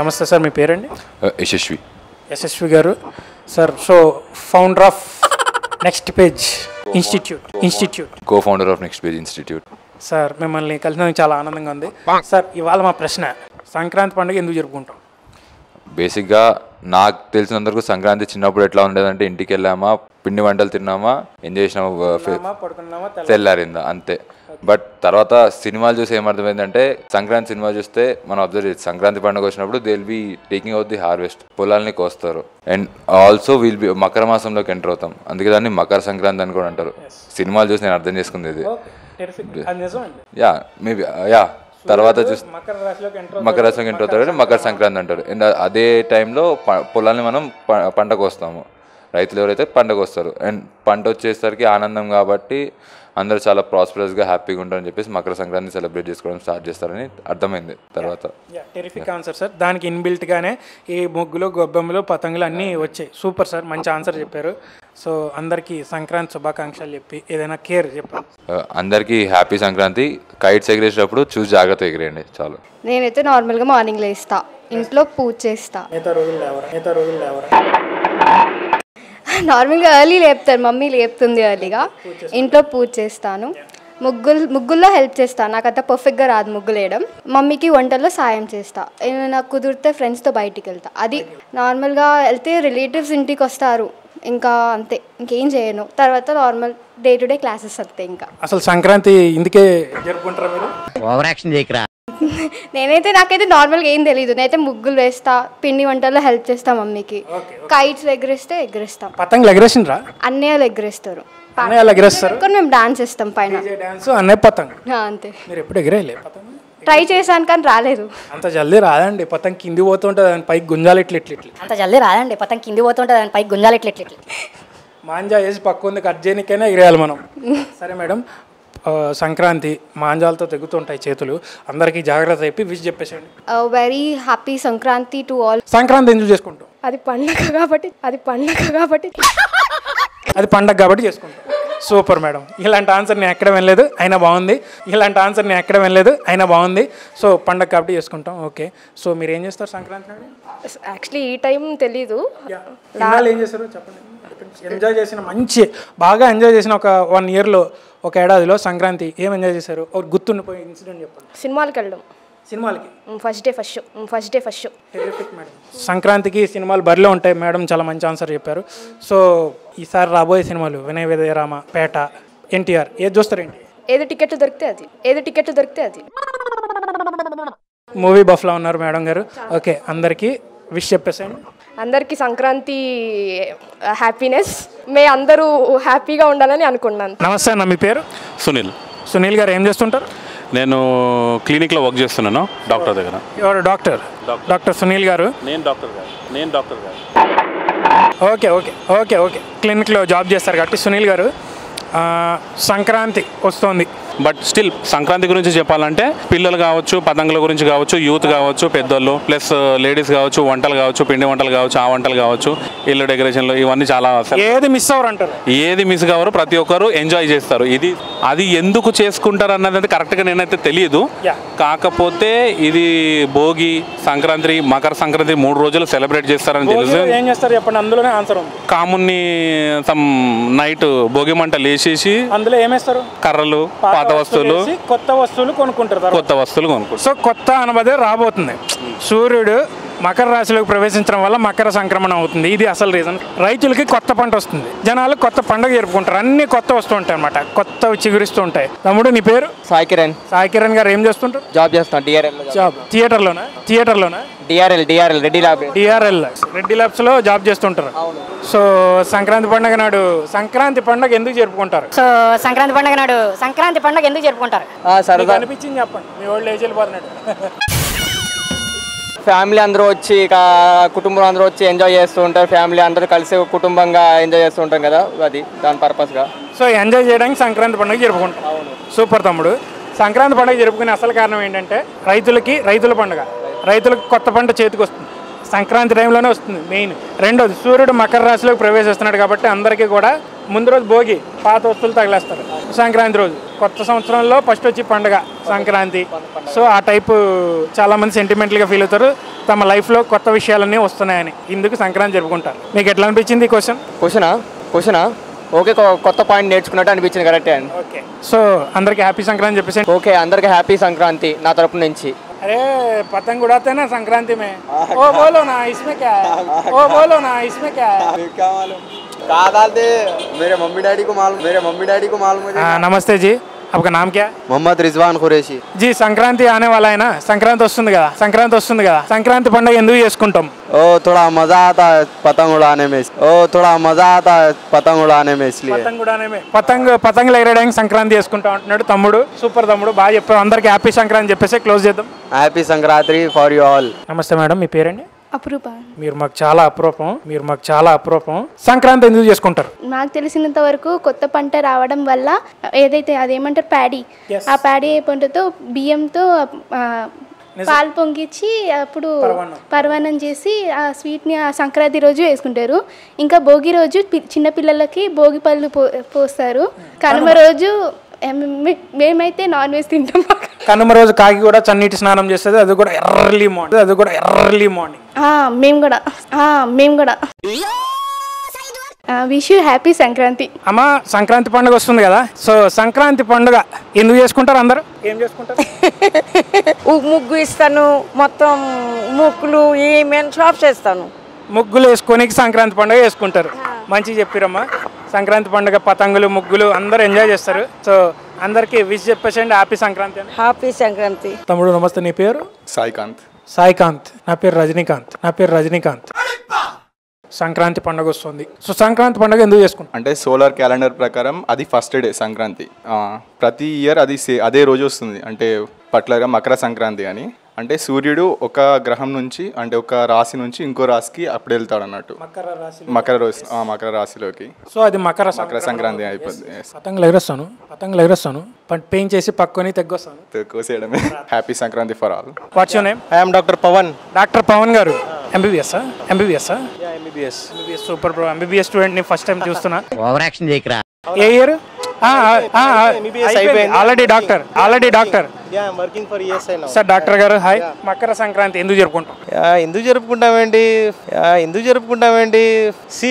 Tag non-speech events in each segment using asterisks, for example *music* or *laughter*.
నమస్తే సార్ మీ పేరండి? యశస్వి. యశస్వి గారు. Sir so founder of next page institute institute co founder of next page institute sir మిమ్మల్ని కలిసినందుకు చాలా ఆనందంగా ఉంది. సార్ ఇవాళ మా ప్రశ్న సంక్రాంతి పండుగ ఎందుకు జరుపుకుంటాం? బేసిక్గా నాకు తెలిసినంతవరకు సంక్రాంతి చిన్నప్పుడు ఎట్లా ఉండేదంటే ఇంటికి వెళ్ళామా పిండి వంటలు తిన్నామా ఎంజాయ్ చేసినామా తెల్లారిందా అంతే. బట్ తర్వాత సినిమాలు చూసి ఏమర్థమైందంటే సంక్రాంతి సినిమా చూస్తే మనం అబ్జర్వ్ చేయొచ్చు. సంక్రాంతి పండుగ వచ్చినప్పుడు they will be taking out the harvest పొలాల్ని కోస్తారు. And also will be Makar మాసంలోకి enter అవుతాం. అందుకే దాన్ని మకర సంక్రాంతి అని కూడా అంటారు. సినిమాలు చూసి నేను అర్థం చేసుకుంది ఇది. యా మేబీ యా తర్వాత చూస్తే మకర రాశిలోకి ఎంటర్ అవుతారు మకర సంక్రాంతి అంటారు అండ్ అదే టైంలో ప- పొలాన్ని మనం పంటకు వస్తాము. రైతులు ఎవరైతే పంటకు వస్తారు. అండ్ పంట వచ్చేసరికి ఆనందం కాబట్టి అందరూ చాలా ప్రాస్పరస్గా హ్యాపీగా ఉంటారని చెప్పేసి మకర సంక్రాంతి సెలబ్రేట్ చేసుకోవడం స్టార్ట్ చేస్తారని అర్థమైంది తర్వాత. టెరిఫిక్ ఆన్సర్ సార్ దానికి ఇన్బిల్ట్ గానే ఈ ముగ్గులు గొబ్బెమ్మలు పతంగులు అన్నీ వచ్చాయి. సూపర్ సార్ మంచి ఆన్సర్ చెప్పారు. సో అందరికీ సంక్రాంతి శుభాకాంక్షలు చెప్పి ఏదైనా కేర్ చెప్పండి. ఆ, అందరికీ హ్యాపీ సంక్రాంతి. కైట్స్ ఎగిరేసేటప్పుడు చూసి జాగ్రత్త ఎగిరేయండి. చాలు. నేనైతే నార్మల్గా మార్నింగ్ లేస్తా. ఇంట్లో పూజ చేస్తా. మిగతా రోజులు లేవరా? మిగతా రోజులు లేవరా? నార్మల్గా ఎర్లీ లేపుతారు మమ్మీ లేపుతుంది ఎర్లీగా ఇంట్లో పూజ చేస్తాను. ముగ్గులు ముగ్గుల్లో హెల్ప్ చేస్తాను నాకు అంత పర్ఫెక్ట్గా రాదు ముగ్గులు వేయడం. మమ్మీకి వంటల్లో సాయం చేస్తా. ఏమైనా కుదిరితే ఫ్రెండ్స్తో బయటికి వెళ్తా. అది నార్మల్గా వెళ్తే రిలేటివ్స్ ఇంటికి వస్తారు. ఇంకా అంతే. ఇంకేం చేయను. తర్వాత normal day to day classes అంతే ఇంకా. అసలు సంక్రాంతి ఇందుకే జరుపుకుంటారా మీరు? ఓవర్ యాక్షన్ చేయకరా. నేనైతే నాకైతే నార్మల్గా ఏం తెలియదు నేనైతే ముగ్గులు వేస్తా పిండి వంటల్లో హెల్ప్ చేస్తా మమ్మీకి. కైట్స్ ఎగరేస్తే ఎగరేస్తాం. పతంగులు ఎగరేసిండ్రా? అన్నయ్యలు ఎగరేస్తారు. అన్నయ్య ఎగరేస్తారు? కానీ మేము డాన్స్ చేస్తాం పైన. డాన్స్ అన్నయ్య పతంగ్. అంతే. మీరు ఎప్పుడు ఎగరేయలే పతంగ్ ట్రై చేశాను కానీ రాలేదు. అంత జల్దీ రాదండి. పతంగ్ కింది పోతుంటుంది దాని పైకి గుంజాలు ఇట్లా ఇట్లా ఇట్లా. అంత జల్దీ రాదండి. పతంగ్ కింది పోతుంటుంది దాని పైకి గుంజాలు ఇట్లా ఇట్లా ఇట్లా. మాంజా వేసి పక్క ఉంది కట్ చేయనికైనా ఎగిరేయాలి మనం. *laughs* సరే మేడం. సంక్రాంతి మాంజాలతో తెగుతుంటాయి చేతులు. అందరికీ జాగ్రత్త చెప్పి wish చెప్పేసండి very happy Sankranti to all Sankranti ఎందుకు చేసుకుంటాం. అది పండగ కాబట్టి అది పండగ కాబట్టి. అది పండగ కాబట్టి చేసుకుంటాం. సూపర్ మేడం ఇలాంటి ఆన్సర్ నేను ఎక్కడ వినలేదు అయినా బాగుంది. ఇలాంటి ఆన్సర్ నేను ఎక్కడ వినలేదు అయినా బాగుంది. సో పండగ కాబట్టి చేసుకుంటాం. ఓకే సో మీరు ఏం చేస్తారు సంక్రాంతి యాక్చువల్లీ ఈ టైం తెలీదు. ఏం చేస్తారు చెప్పండి. ఎంజాయ్ చేసిన మంచి బాగా ఎంజాయ్ చేసిన ఒక వన్ ఇయర్లో ఒక ఏడాదిలో సంక్రాంతి ఏం ఎంజాయ్ చేశారు? ఒక గుర్తుండిపోయే ఇన్సిడెంట్ చెప్పండి. సినిమాలకు వెళ్ళడం. సినిమాలకి? First day first show first day first show madam సంక్రాంతికి సినిమాలు బరిలో ఉంటాయి మేడం చాలా మంచి ఆన్సర్ చెప్పారు. సో ఈసారి రాబోయే సినిమాలు వినయ విజయరామ పేట ఎన్టీఆర్ ఏది చూస్తారేంటి ఏది టికెట్లు దొరికితే అది. ఏది టికెట్లు దొరికితే అది. మూవీ బఫ్లా ఉన్నారు మేడం గారు. ఓకే అందరికీ విష్ చెప్పేసేయండి. అందరికీ సంక్రాంతి హ్యాపీనెస్ మే అందరూ హ్యాపీగా ఉండాలని అనుకున్నాను. నమస్తే అన్న మీ పేరు? సునీల్. సునీల్ గారు ఏం చేస్తుంటారు? నేను క్లినిక్లో వర్క్ చేస్తున్నాను డాక్టర్ దగ్గర. ఎవరు డాక్టర్. డాక్టర్ సునీల్ గారు? నేను డాక్టర్ గారు. నేను డాక్టర్ గారు. Okay okay okay okay. క్లినిక్లో job చేస్తారు కాబట్టి సునీల్ గారు. సంక్రాంతి వస్తుంది. బట్ స్టిల్ సంక్రాంతి గురించి చెప్పాలంటే పిల్లలు కావచ్చు పతంగుల గురించి కావచ్చు యూత్ కావచ్చు పెద్దోళ్ళు ప్లస్ లేడీస్ కావచ్చు వంటలు కావచ్చు పిండి వంటలు కావచ్చు ఆ వంటలు కావచ్చు ఇల్లు డెకరేషన్లు ఇవన్నీ చాలా ఏది మిస్ అవ్వరు అంటారు. ఏది మిస్ కావరు ప్రతి ఒక్కరు ఎంజాయ్ చేస్తారు. ఇది అది ఎందుకు చేసుకుంటారు అన్నది కరెక్ట్గా నేనైతే తెలియదు. కాకపోతే ఇది భోగి సంక్రాంతి మకర సంక్రాంతి మూడు రోజులు సెలబ్రేట్ చేస్తారని తెలుసు భోగిలో ఏం చేస్తారు? చెప్పండి అందులోనే ఆన్సర్ ఉంది. కామున్ని సమ్ నైట్ భోగి మంటలు వేసేసి అందులో ఏమేస్తారు? కర్రలు పాత వస్తువులు వేసి కొత్త వస్తువులు కొనుక్కుంటారు. కొత్త వస్తువులు కొనుక్కుంటారు. సో కొత్త అనుభదే రాబోతుంది. సూర్యుడు మకర రాశిలోకి ప్రవేశించడం వల్ల మకర సంక్రమణ అవుతుంది. ఇది అసలు రీజన్ రైతులకి కొత్త పంట వస్తుంది. జనాలు కొత్త పండుగ జరుపుకుంటారు. అన్ని కొత్త వస్తూ ఉంటాయి అనమాట కొత్త చిగురిస్తూ ఉంటాయి. తమ్ముడు నీ పేరు? సాయి కిరణ్. సాయి కిరణ్ గారు ఏం చేస్తుంటారు? జాబ్ చేస్తాను డిఆర్ఎల్ జాబ్. థియేటర్లోనా? థియేటర్లోనా? DRL DRL Reddy lab DRL Reddy ల్యాబ్స్లో job చేస్తుంటారు. సో సంక్రాంతి పండుగ నాడు సంక్రాంతి పండుగ ఎందుకు జరుపుకుంటారు? సో సంక్రాంతి పండుగ నాడు సంక్రాంతి పండుగ ఎందుకు జరుపుకుంటారు? సరదా. అనిపించింది చెప్పండి. మీ వాళ్ళు లేచి వెళ్ళిపోతున్నాడు. ఫ్యామిలీ అందరూ వచ్చి ఇక కుటుంబం అందరూ వచ్చి ఎంజాయ్ చేస్తూ ఉంటారు. ఫ్యామిలీ అందరూ కలిసి కుటుంబంగా ఎంజాయ్ చేస్తూ ఉంటాం కదా అది దాని పర్పస్గా. సో ఎంజాయ్ చేయడానికి సంక్రాంతి పండుగ జరుపుకుంటాం. సూపర్ తమ్ముడు. సంక్రాంతి పండుగ జరుపుకునే అసలు కారణం ఏంటంటే రైతులకి రైతుల పండుగ. రైతులకు కొత్త పంట చేతికి వస్తుంది. సంక్రాంతి టైంలోనే వస్తుంది మెయిన్. రెండోది సూర్యుడు మకర రాశిలోకి ప్రవేశిస్తున్నాడు కాబట్టి అందరికీ కూడా ముందు రోజు భోగి పాత వస్తువులు తగిలేస్తారు. సంక్రాంతి రోజు కొత్త సంవత్సరంలో ఫస్ట్ వచ్చి పండుగ. సంక్రాంతి సో ఆ టైపు చాలా మంది సెంటిమెంటల్గా ఫీల్ అవుతారు తమ లైఫ్లో కొత్త విషయాలన్నీ వస్తున్నాయని ఇందుకు సంక్రాంతి జరుపుకుంటారు మీకు ఎట్లా అనిపించింది ఈ క్వశ్చన్ క్వశ్చనా క్వశ్చనా ఓకే కొ- కొత్త పాయింట్ నేర్చుకున్నట్టు అనిపించింది కరెక్టే అండి ఓకే సో అందరికి హ్యాపీ సంక్రాంతి చెప్పేసి ఓకే అందరికి హ్యాపీ సంక్రాంతి నా తరపు నుంచి अरे पतंग उड़ाते हैं ना संक्रांति में ओ बोलो ना इसमें क्या है ओ बोलो ना इसमें क्या है क्या मालूम कहा डालते मेरे मम्मी डैडी को मालूम मेरे मम्मी डैडी को मालूम है हाँ, नमस्ते जी आपका नाम क्या है मोहम्मद रिजवान कुरैशी जी సంక్రాంతి ఆనే వాళ్ళ అయినా సంక్రాంతి వస్తుంది కదా సంక్రాంతి వస్తుంది కదా సంక్రాంతి పండుగ ఎందుకు చేసుకుంటాం ओ थोड़ा मजा आता है पतंग उड़ाने में ओ थोड़ा मजा आता है पतंग उड़ाने में इसलिए పతంగ్ ఉడానేమే పతంగ్ పతంగులు ఎగరడానికి సంక్రాంతి చేసుకుంటాం అంటున్నాడు తమ్ముడు సూపర్ తమ్ముడు బాగా చెప్పావు అందరికి హ్యాపీ సంక్రాంతి చెప్పేసి క్లోజ్ చేద్దాం happy Sankranti for you all నమస్తే మేడం మీ పేరండి అపురూప. మీరు మాకు చాలా అపురూపం మీరు మాకు చాలా అపురూపం. సంక్రాంతి ఎందుకు చేసుకుంటారు? నాకు తెలిసినంత వరకు కొత్త పంట రావడం వల్ల ఏదైతే అదేమంటారు ప్యాడీ. ఆ ప్యాడీ పంటతో బియ్యంతో ఆ, పాలు పొంగిచ్చి అప్పుడు పర్వణం చేసి ఆ స్వీట్ని ఆ సంక్రాంతి రోజు వేసుకుంటారు. ఇంకా భోగి రోజు పి- చిన్నపిల్లలకి భోగి పళ్ళు పో పోస్తారు. కనుమ రోజు ఎం- మే- మేమైతే నాన్ వెజ్ తింటాం కనుమ రోజు కాకి కూడా చన్నీటి స్నానం చేస్తుంది అది కూడా ఎర్లీ మార్నింగ్ అది కూడా ఎర్లీ మార్నింగ్. మేము కూడా మేము కూడా. Wish you happy Sankranti. అమ్మ సంక్రాంతి పండుగ వస్తుంది కదా సో సంక్రాంతి పండుగ ఎందుకు చేసుకుంటారు అందరూ? ఏం చేసుకుంటారు? *laughs* ముగ్గు ఇస్తాను మొత్తం ముగ్గులు ఏమేమి షాప్ చేస్తాను. ముగ్గులు వేసుకొని సంక్రాంతి పండుగ వేసుకుంటారు మంచిగా చెప్పిరమ్మా. సంక్రాంతి పండుగ పతంగులు ముగ్గులు అందరూ ఎంజాయ్ చేస్తారు. సో అందరికి విష్ చెప్పేసండి హ్యాపీ సంక్రాంతి హ్యాపీ సంక్రాంతి. తమ్ముడు నమస్తే నీ పేరు? సాయికాంత్. సాయికాంత్. నా పేరు రజనీకాంత్. నా పేరు రజనీకాంత్. సంక్రాంతి పండుగ వస్తుంది. సో సంక్రాంతి పండుగ ఎందుకు చేసుకుంటాం అంటే సోలార్ క్యాలెండర్ ప్రకారం అది ఫస్ట్ డే సంక్రాంతి. ప్రతి ఇయర్ అది సే అదే రోజు వస్తుంది. అంటే పర్టికులర్గా మకర సంక్రాంతి అని. అంటే సూర్యుడు ఒక గ్రహం నుంచి అంటే ఒక రాశి నుంచి ఇంకో రాశికి అప్పుడు వెళ్తాడు అన్నట్టు మకర ఆ, మకర రాశిలోకి. సో అది మకర మకర సంక్రాంతి. అయిపోద్ది Yes. పతంగులు ఎగరేస్తాను పతంగులు ఎగరేస్తాను పెయింట్ చేసి పక్కని తెగ్గొస్తాను. కోసేయడమే. Happy Sankranti for all what's your name I'm doctor Pavan doctor Pavan గారు. MBBS MBBS MBBS MBBS super pro MBBS స్టూడెంట్ని ఫస్ట్ టైం చూస్తున్నా. ఓవర్ యాక్షన్ చేయకరా. ఏ year. Already doctor already doctor ya working for now sir doctor గారు hi Makara Sankranti ఎందుకు జరుపుకుంటాం? ఎందుకు జరుపుకుంటామేంటి ya ఎందుకు జరుపుకుంటామేంటి see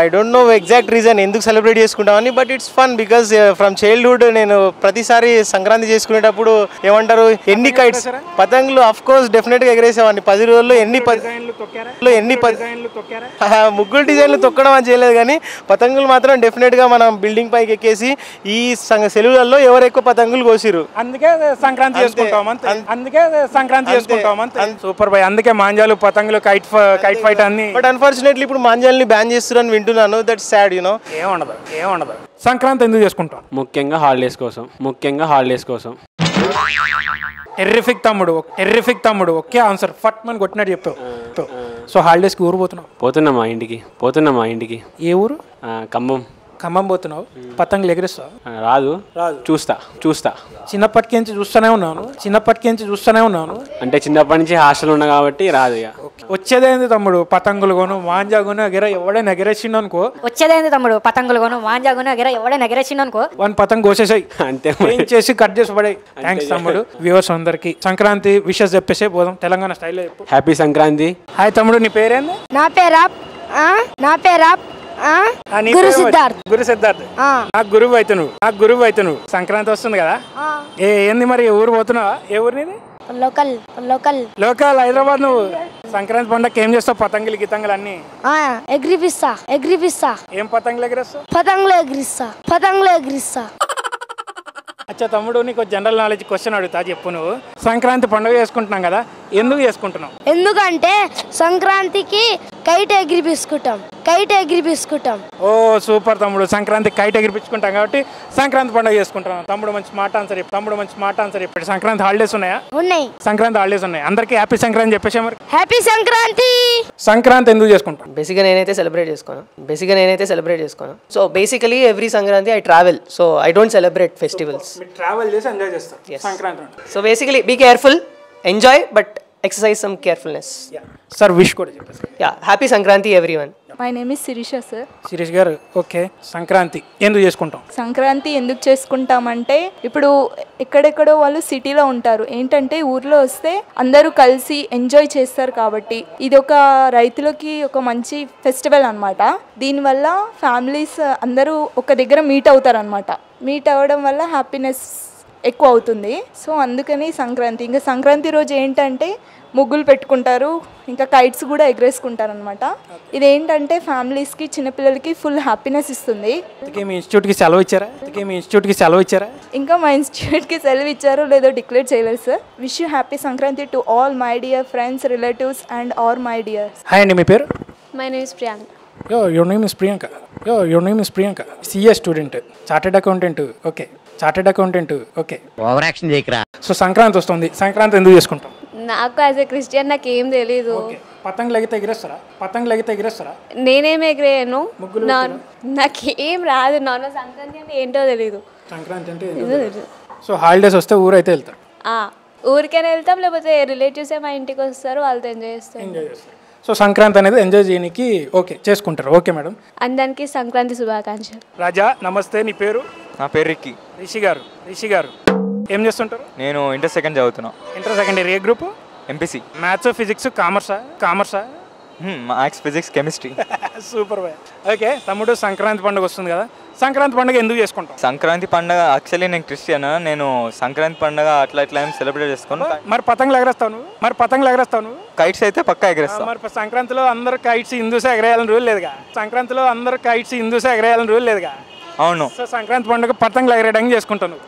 I don't know exact reason ఎందుకు సెలబ్రేట్ చేసుకుంటామని but it's fun because from childhood నేను ప్రతిసారి సంక్రాంతి చేసుకునేటప్పుడు ఏమంటారు ఎన్ని కైట్స్ పతంగులు అఫ్ కోర్స్ డెఫినెట్గా ఎగరేసేవాడిని. పది రోజుల్లో ఎన్ని ఎన్ని ముగ్గురు *laughs* డిజైన్లు తొక్కడం అని చేయలేదు కానీ పతంగులు మాత్రం డెఫినెట్గా మనం బిల్డింగ్ పైకి ఎక్కేసి ఈ సెలవులలో ఎవరు ఎక్కువ పతంగులు కోసిరు అందుకే సంక్రాంతి చేసుకుంటాం అంతే. అందుకే సంక్రాంతి చేసుకుంటాం అంతే. సూపర్ బాయ్ అందుకే మాంజాలు పతంగులు కైట్ కైట్ ఫైట్ అన్ని. బట్ అన్ఫార్చునేట్లీ ఇప్పుడు మాంజాల్ని బ్యాన్ చేస్తున్నారని వింటున్నాను దట్ సాడ్ యూనో ఏముండదు ఏముండదు సంక్రాంతి ఎందుకు చేసుకుంటాం? ముఖ్యంగా హాలిడేస్ కోసం ముఖ్యంగా హాలిడేస్ కోసం. టెర్రిఫిక్ తమ్ముడు టెర్రిఫిక్ తమ్ముడు ఒకే ఆన్సర్ ఫట్ మని కొట్టినట్టు చెప్పావు సో హాలిడేస్కి ఊరు పోతున్నావు? పోతున్నాం మా ఇంటికి పోతున్నాం మా ఇంటికి. ఏ ఊరు? ఖమ్మం. ఖమ్మం పోతున్నావు? పతంగులు ఎగిరిస్తావు? రాదు. రాదు. చూస్తా చూస్తా. చిన్నప్పటికించి చూస్తూనే ఉన్నాను. చిన్నప్పటికించి చూస్తూనే ఉన్నాను. అంటే చిన్నప్పటి నుంచి హాస్టల్ ఉన్నా కాబట్టి రాదు ఇక. వచ్చేదేంది తమ్ముడు? పతంగులు కొను మాంజా కొను ఎగిర ఎవడైనా ఎగిరేసిండు అనుకో. వచ్చేదేంది తమ్ముడు? పతంగులు కొను మాంజా కొను ఎగర ఎవడైనా ఎగరేసిండు అనుకో. వన్ పతంగ్ కోసేసాయి. అంతే ఏం చేసి కట్ చేసి పడాయి. థ్యాంక్స్ తమ్ముడు. వ్యూవర్స్ అందరికి సంక్రాంతి విషెస్ చెప్పేసే పోదాం. తెలంగాణ స్టైల్లో చెప్పు. హ్యాపీ సంక్రాంతి. హాయ్ తమ్ముడు నీ పేరేంది? నా పేరా? నా పేరా? గురు సిద్ధార్థ్. గురు సిద్ధార్థ్. నాకు గురువు అయితే నువ్వు నాకు గురువు అయితే నువ్వు సంక్రాంతి వస్తుంది కదా? ఏ ఏంది మరి? ఊరు పోతున్నావా? ఏ ఊరు నీది? Local local. లోకల్ హైదరాబాద్ నువ్వు? సంక్రాంతి పండగకి ఏం చేస్తావు? పతంగులు గితంగులు అన్ని? ఎగ్రిపిస్తా ఎగ్రిపిస్తా. ఏం పతంగులు ఎగరేస్తావు? పతంగులు ఎగిరిస్తా పతంగులు ఎగిరిస్తా. అచ్చా తమ్ముడు నీకు జనరల్ నాలెడ్జ్ క్వశ్చన్ అడుగుతా చెప్పు నువ్వు. సంక్రాంతి పండుగ చేసుకుంటున్నాం కదా? ఎందుకు చేసుకుంటున్నావు? ఎందుకంటే సంక్రాంతికి కైట్ ఎగిరిపిసుకుంటాం కైట్ ఎగిరిపిసుకుంటాం ఓ సూపర్ తమ్ముడు సంక్రాంతి కైట్ ఎగిరిపించుకుంటాం కాబట్టి సంక్రాంతి పండుగ చేసుకుంటాం తమ్ముడు మంచి మాట ఆన్సర్ చెప్పు తమ్ముడు మంచి మాట ఆన్సర్ చెప్పాడు సంక్రాంతి హాలిడేస్ ఉన్నాయా? ఉన్నాయి. సంక్రాంతి హాలిడేస్ ఉన్నాయి. అందరికీ హ్యాపీ సంక్రాంతి చెప్పేసా మరి. హ్యాపీ సంక్రాంతి! సంక్రాంతి ఎందుకు చేసుకుంటాం బేసిక్గా నేనైతే సెలబ్రేట్ చేసుకోను బేసిక్గా నేనైతే సెలబ్రేట్ చేసుకోను so basically every Sankranti I travel so I don't celebrate festivals మీరు ట్రావెల్ చేసి ఎంజాయ్ చేస్తారు. Sankranti. So basically be careful enjoy but exercise some carefulness sir wish కూడా చెప్పేసి. Ya happy Sankranti everyone my name is Shirisha sir Shirish గారు okay. Sankranti ఎందుకు చేసుకుంటాం? సంక్రాంతి ఎందుకు చేసుకుంటామంటే ఇప్పుడు ఎక్కడెక్కడో వాళ్ళు సిటీలో ఉంటారు. ఏంటంటే ఊర్లో వస్తే అందరూ కలిసి ఎంజాయ్ చేస్తారు కాబట్టి. ఇది ఒక రైతులకి ఒక మంచి ఫెస్టివల్ అనమాట దీనివల్ల ఫ్యామిలీస్ అందరూ ఒక దగ్గర మీట్ అవుతారు అనమాట మీట్ అవ్వడం వల్ల హ్యాపీనెస్ ఎక్కువ అవుతుంది సో అందుకని సంక్రాంతి. ఇంకా సంక్రాంతి రోజు ఏంటంటే ముగ్గులు పెట్టుకుంటారు. ఇంకా కైట్స్ కూడా ఎగరేసుకుంటారు అనమాట ఇదేంటంటే ఫ్యామిలీస్కి చిన్నపిల్లలకి ఫుల్ హ్యాపీనెస్ ఇస్తుంది. అందుకే మీ ఇన్స్టిట్యూట్కి సెలవు ఇచ్చారా అందుకే మీ ఇన్స్టిట్యూట్కి సెలవు ఇచ్చారా ఇంకా మా ఇన్స్టిట్యూట్కి సెలవు ఇచ్చారో లేదో డిక్లేర్ చేయలేదు sir. Wish you happy Sankranti to all my dear friends relatives and our my dears. Hi అండి మీ పేరు? My name is Priyanka. Yo your name is Priyanka. Yo your name is Priyanka. CA student chartered accountant. Okay. Chartered accountant. Okay. Over action చేయకరా. So Sankranti వస్తుంది. సంక్రాంతి ఎందుకు చేసుకుంటాం? నాకు as a Christian నాకు ఏం తెలీదు పతంగులు ఎగితే ఎగిరేస్తారా? పతంగులు ఎగితే ఎగిరేస్తారా? నేనేం ఎగిరేయను? నా నాకేం రాదు. నాన్న సంక్రాంతి అంటే ఏంటో తెలీదు. సంక్రాంతి అంటే తెలీదు. సో హాలిడేస్ వస్తే ఊరు అయితే వెళ్తారు? ఆ, ఊరికైనా వెళ్తాం లేకపోతే రిలేటివ్సే మా ఇంటికి వస్తారు వాళ్ళతో ఎంజాయ్ చేస్తాం. ఎంజాయ్ చేస్తారు. సో సంక్రాంతి అనేది ఎంజాయ్ చేయడానికి ఓకే చేసుకుంటారు. Okay madam. అందరికి సంక్రాంతి శుభాకాంక్షలు. రాజా నమస్తే నీ పేరు? నా పేరు రిక్కి. రిషి గారు రిషి గారు. ఏం చేస్తుంటారు? నేను ఇంటర్ సెకండ్ చదువుతున్నా. ఇంటర్ సెకండ్ ఇయర్ ఏ గ్రూప్? ఎంపీసీ మ్యాథ్స్ ఫిజిక్స్ కామర్సా కామర్సా maths physics chemistry super boy okay తమ్ముడు సంక్రాంతి పండుగ వస్తుంది కదా. సంక్రాంతి పండుగ ఎందుకు చేసుకుంటాం? సంక్రాంతి పండగ యాక్చువల్లీ నేను క్రిస్టియన్? నేను సంక్రాంతి పండగ అట్లా ఇట్లా ఏం సెలబ్రేట్ చేసుకోను. మరి పతంగులు ఎగరేస్తావు నువ్వు? మరి పతంగులు ఎగరేస్తావు నువ్వు? కైట్స్ అయితే పక్కా ఆ, ఎగరేస్తాం మరి సంక్రాంతిలో అందరు కైట్స్ హిందూసే ఎగరేయాలని రూల్ లేదుగా. సంక్రాంతిలో అందరు కైట్స్ హిందూసే ఎగరేయాలని రూల్ లేదుగా. అవును. సో సంక్రాంతి పండుగ పతంగులు ఎగరేయడానికి చేసుకుంటాను.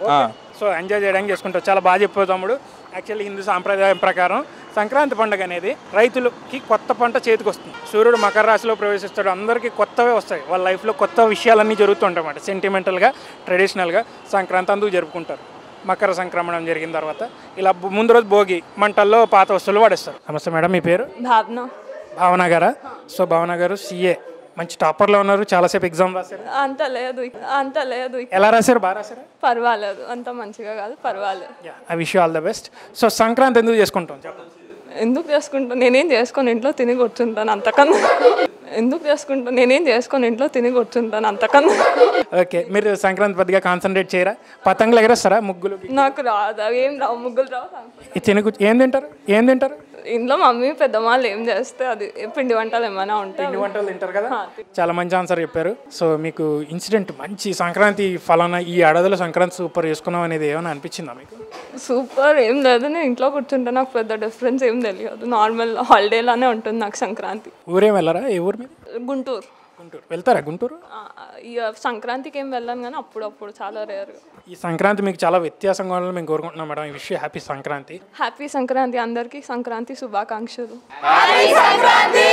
సో ఎంజాయ్ చేయడానికి చేసుకుంటావు. చాలా బాగా చెప్పావు తమ్ముడు. యాక్చువల్లీ హిందూ సాంప్రదాయం ప్రకారం సంక్రాంతి పండుగ అనేది రైతులకి కొత్త పంట చేతికి వస్తుంది. సూర్యుడు మకర రాశిలో ప్రవేశిస్తాడు. అందరికీ కొత్తవే వస్తాయి. వాళ్ళ లైఫ్లో కొత్త విషయాలన్నీ జరుగుతుంటాయి అన్నమాట సెంటిమెంటల్గా ట్రెడిషనల్గా సంక్రాంతి అందుకు జరుపుకుంటారు. మకర సంక్రమణం జరిగిన తర్వాత ఇలా ముందు రోజు భోగి మంటల్లో పాత వస్తువులు వాడేస్తారు. నమస్తే మేడం మీ పేరు? భావన. భావన గారా? సో భావన గారు సిఏ మంచి టాపర్లో ఉన్నారు చాలాసేపు ఎగ్జామ్ రాశారు. అంత లేదు అంత లేదు. ఎలా రాశారు? బాగా రాశారు? పర్వాలేదు అంత మంచిగా కాదు పర్వాలేదు. I wish all the best so Sankranti ఎందుకు చేసుకుంటాం? ఎందుకు చేసుకుంటాను నేనేం చేసుకొని ఇంట్లో తిని కూర్చుంటాను అంతకన్నా. ఎందుకు చేసుకుంటాను నేనేం చేసుకొని ఇంట్లో తిని కూర్చుంటాను అంతకన్నా. ఓకే మీరు సంక్రాంతి పెద్దగా కాన్సన్ట్రేట్ చేయరా? పతంగులు ఎగరేస్తారా? ముగ్గులు? నాకు రాదు ఏం రావు ముగ్గులు రావు. తిని ఏం తింటారు? ఏం తింటారు? ఇంట్లో మమ్మీ పెద్దమ్మాళ్ళు ఏం చేస్తే అది పిండి వంటలు ఏమైనా ఉంటాయి. పిండి వంటలు తింటారు కదా? చాలా మంచి ఆన్సర్ చెప్పారు. సో మీకు ఇన్సిడెంట్ మంచి సంక్రాంతి ఫలానా ఈ ఏడాదిలో సంక్రాంతి సూపర్ చేసుకున్నాం అనేది ఏమైనా అనిపించిందా మీకు? సూపర్ ఏం లేదు. నేను ఇంట్లో కూర్చుంటే నాకు పెద్ద డిఫరెన్స్ ఏం తెలియదు. నార్మల్ హాలిడేలానే ఉంటుంది నాకు సంక్రాంతి. ఊరేం వెళ్ళారా? ఏ ఊరు మీద? గుంటూరు. గుంటూరు. వెళ్తారా గుంటూరు? సంక్రాంతికి ఏం వెళ్ళాను కానీ అప్పుడప్పుడు చాలా రేర్గా ఈ సంక్రాంతి మీకు చాలా వ్యత్యాసంగా ఉండాలని మేము కోరుకుంటున్నాం మేడం. ఈ విషయం హ్యాపీ సంక్రాంతి. హ్యాపీ సంక్రాంతి. అందరికీ సంక్రాంతి శుభాకాంక్షలు. సంక్రాంతి!